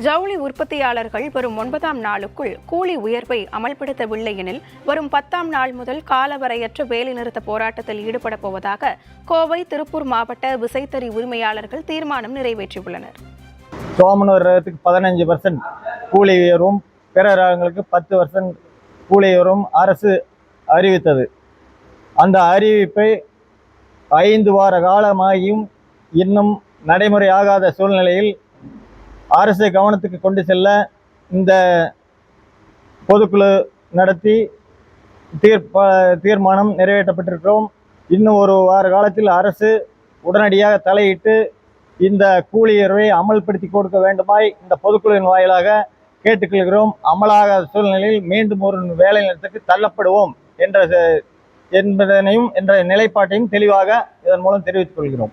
ஜவுளி உற்பத்தியாளர்கள் வரும் ஒன்பதாம் நாளுக்குள் கூலி உயர்வை அமல்படுத்தவில்லை எனில் வரும் பத்தாம் நாள் முதல் காலவரையற்ற வேலைநிறுத்த போராட்டத்தில் ஈடுபடப் போவதாக கோவை திருப்பூர் மாவட்ட விசைத்தறி உரிமையாளர்கள் தீர்மானம் நிறைவேற்றியுள்ளனர். சோமனூரத்துக்கு பதினஞ்சு பர்சன்ட் கூலி உயர்வும் பிற ரகங்களுக்கு பத்து பர்சன்ட் கூலி உயர்வும் அரசு அறிவித்தது. அந்த அறிவிப்பை ஐந்து வார காலமாகியும் இன்னும் நடைமுறையாகாத சூழ்நிலையில் அரசு கவனத்துக்கு கொண்டு செல்ல இந்த பொதுக்குழு நடத்தி தீர்ப்ப தீர்மானம் நிறைவேற்றப்பட்டிருக்கிறோம். இன்னும் ஒரு வார காலத்தில் அரசு உடனடியாக தலையிட்டு இந்த கூலியர்வை அமல்படுத்தி கொடுக்க வேண்டுமாய் இந்த பொதுக்குழுவின் வாயிலாக கேட்டுக்கொள்கிறோம். அமலாகாத சூழ்நிலையில் மீண்டும் ஒரு வேலை நிறுத்தத்துக்கு தள்ளப்படுவோம் என்ற என்பதனையும் என்ற நிலைப்பாட்டையும் தெளிவாக இதன் மூலம் தெரிவித்துக் கொள்கிறோம்.